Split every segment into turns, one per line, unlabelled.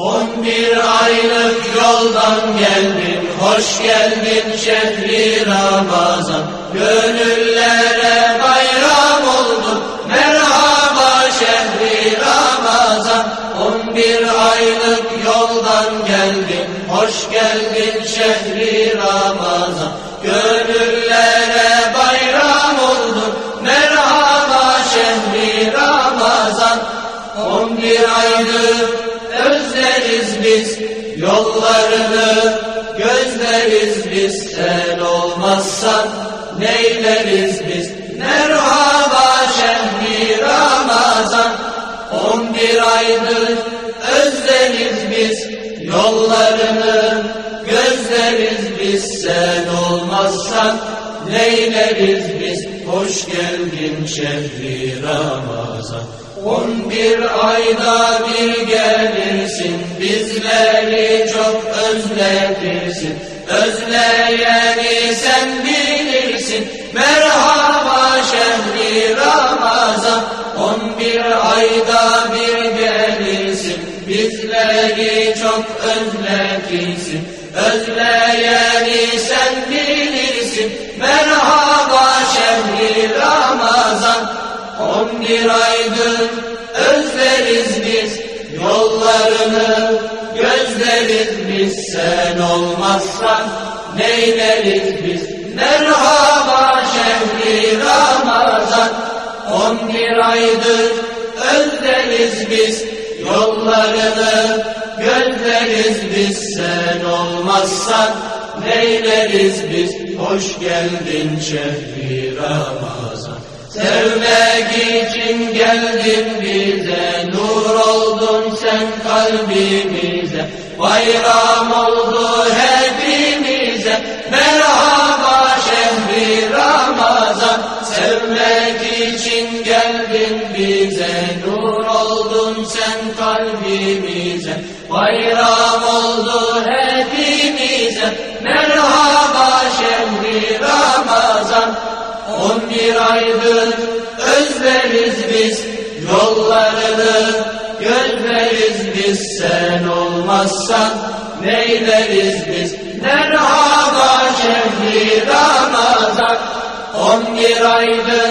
On bir aylık yoldan geldin, hoş geldin şehri Ramazan. Gönüllere bayram oldu, merhaba şehri Ramazan. On bir aylık yoldan geldin, hoş geldin şehri Ramazan. Gönüllere bayram oldu, merhaba şehri Ramazan. On bir aylık özleriz biz yollarını gözleriz biz sen olmazsan neyleriz biz? Merhaba şehri Ramazan on bir aydır özleriz biz yollarını. Gözleriz biz sen olmazsan neyleriz biz hoş geldin şehri Ramazan On bir ayda bir gelirsin, bizleri çok özletirsin. Özleyeni sen bilirsin, merhaba şehri Ramazan. On bir ayda bir gelirsin, bizleri çok özletirsin. Özleyeni sen bilirsin, merhaba bir aydır özleriz biz yollarını gözleriz biz sen olmazsan. Neyleriz biz? Merhaba şehri Ramazan. On bir aydır özleriz biz yollarını gözleriz biz sen olmazsan. Neyleriz biz? Hoş geldin şehri Ramazan Sevmek için geldin bize, nur oldun sen kalbimize, bayram oldu hepimize, merhaba şehri Ramazan. Sevmek için geldin bize, nur oldun sen kalbimize, bayram oldu On bir aydır özleriz biz yollarını gözleriz biz. Sen olmazsan neyleriz biz? Merhaba şehri Ramazan on bir aydır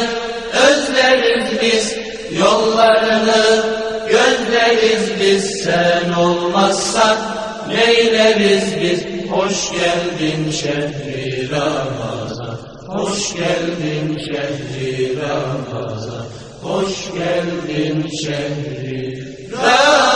özleriz biz yollarını gözleriz biz. Sen olmazsan neyleriz biz? Hoş geldin şehri Ramazan Hoş geldin şehri Ramazan, hoş geldin şehri Ramazan.